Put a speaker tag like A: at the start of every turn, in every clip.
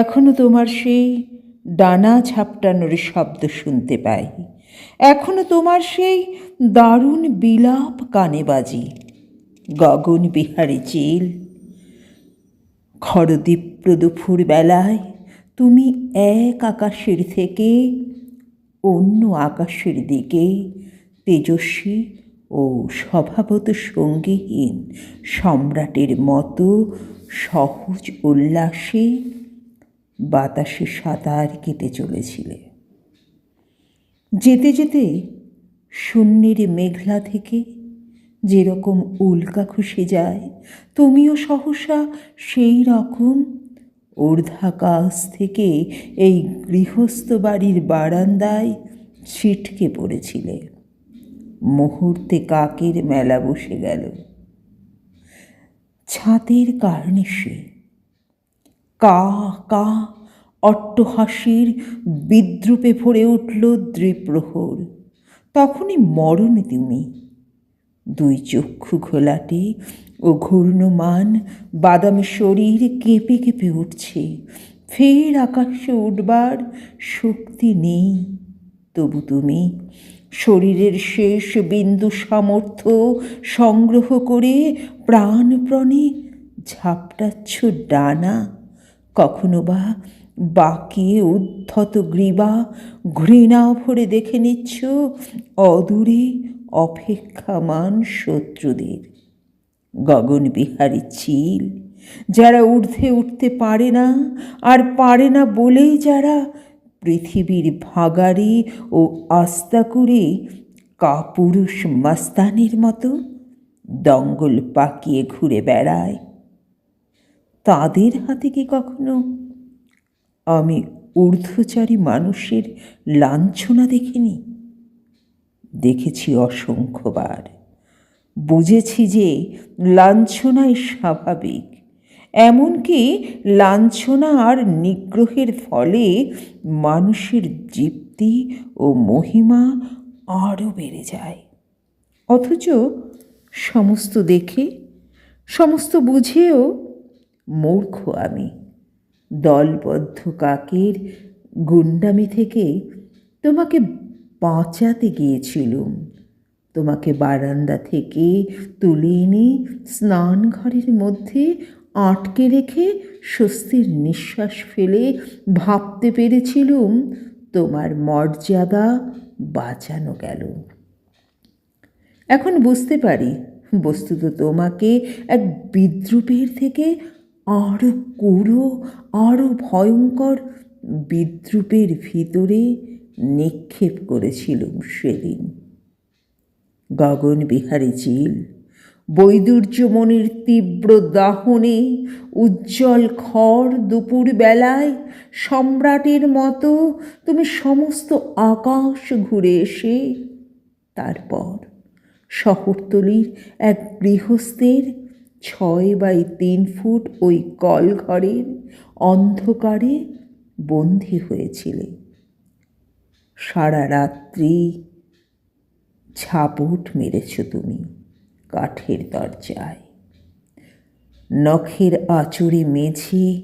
A: এখনও তোমার সেই ডানা ঝাপটানোর শব্দ শুনতে পাই। এখনও তোমার সেই দারুণ বিলাপ কানে বাজি। গগন বিহারী চিল খরদীপ্র দুপুর বেলায় তুমি এক আকাশের থেকে অন্য আকাশের দিকে তেজস্বী ও স্বভাবত সঙ্গীহীন সম্রাটের মতো সহজ উল্লাসে বাতাসে সাঁতার কেটে চলেছিলে। যেতে যেতে শূন্যের মেঘলা থেকে যেরকম উল্কা খসে যায়, তুমিও সহসা সেই রকম ঊর্ধ্বাকাশ থেকে এই গৃহস্থ বাড়ির বারান্দায় ছিটকে পড়েছিলে। মুহূর্তে কাকের মেলা বসে গেল। ছাতের কার্নিশে কা কা, অট্টহাসির বিদ্রুপে ভরে উঠল দ্বিপ্রহর। তখনই মরণ তুমি। দুই চক্ষু ঘোলাটে ও ঘূর্ণমান বাদামি শরীর কেঁপে কেঁপে উঠছে। ফের আকাশে উঠবার শক্তি নেই। তবু তুমি শরীরের শেষ বিন্দু সামর্থ্য সংগ্রহ করে প্রাণপ্রণে ঝাপটাচ্ছ ডানা। কখনো বা বাকিয়ে উদ্ধত গ্রীবা ঘৃণা ভরে দেখে নিচ্ছ অদূরে অপেক্ষামান শত্রুদের। গগন বিহারী চিল যারা ঊর্ধ্বে উঠতে পারে না আর পারে না বলেই যারা পৃথিবীর ভাগাড়ি ও আস্তাকুরে কাপুরুষ মাস্তানের মতো দঙ্গল পাকিয়ে ঘুরে বেড়ায়। তাদের হাতে কি কখনো? আমি ঊর্ধ্বচারী মানুষের লাঞ্ছনা দেখিনি। দেখেছি অসংখ্যবার। বুঝেছি যে লাঞ্ছনাই স্বাভাবিক। এমনকি লাঞ্ছনা আর নিগ্রহের ফলে মানুষের জীপ্তি ও মহিমা আরও বেড়ে যায়। অথচ সমস্ত দেখে, সমস্ত বুঝেও মূর্খ আমি। দলবদ্ধ কাকের গুন্ডামি থেকে তোমাকে বাঁচাতে গিয়েছিলুম। তোমাকে বারান্দা থেকে তুলে এনে স্নান ঘরের মধ্যে আটকে রেখে স্বস্তির নিঃশ্বাস ফেলে ভাবতে পেরেছিলুম, তোমার মর্যাদা বাঁচানো গেল। এখন বুঝতে পারি, বস্তুত তোমাকে এক বিদ্রুপের থেকে আরও কুড়ো আরও ভয়ঙ্কর বিদ্রুপের ভিতরে নিক্ষেপ করেছিলুম সেদিন। গগন বিহারী চিল বৈদুর্যমণির তীব্র দাহনে, উজ্জ্বল খড় দুপুর বেলায় সম্রাটের মতো তুমি সমস্ত আকাশ ঘুরে এসে, তারপর শহরতলির এক গৃহস্থের ছয় বাই তিন ফুট ওই কলঘরের অন্ধকারে বন্দী হয়েছিলে। সারা রাত্রি ঝাপট মেরেছ তুমি কাঠের দরজায়। নখের আচুরে মেঝে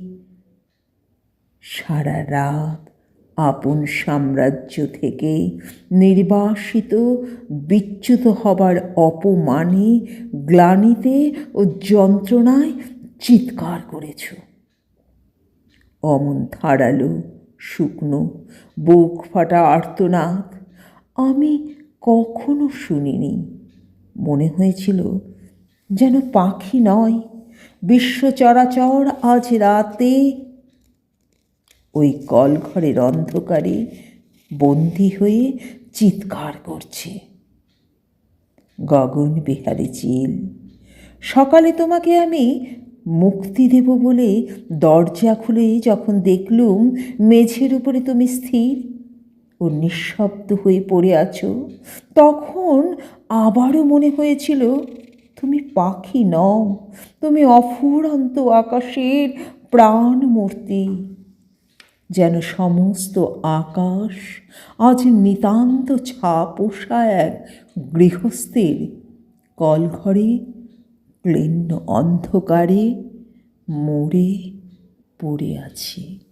A: সারা রাত আপন সাম্রাজ্য থেকে নির্বাসিত, বিচ্যুত হবার অপমানে, গ্লানিতে ও যন্ত্রণায় চিৎকার করেছ। অমন ধারালো, শুকনো বুক ফাটা আর্তনাদ আমি কখনো শুনিনি। মনে হয়েছিল যেন পাখি নয়, বিশ্ব চরাচর আজ রাতে ওই কলঘরের অন্ধকারে বন্দি হয়ে চিৎকার করছে। গগন বিহারী চিল, সকালে তোমাকে আমি মুক্তি দেব বলে দরজা খুলে যখন দেখলুম মেঝের উপরে তুমি স্থির ও নিঃশব্দ হয়ে পড়ে আছো, তখন আবারও মনে হয়েছিল তুমি পাখি নও, তুমি অফুরন্ত আকাশের প্রাণ মূর্তি যেন সমস্ত আকাশ আজ নিতান্ত ছা পোষা এক গৃহস্থের কলঘরে ক্লিন্ন অন্ধকারে মরে পড়ে আছে।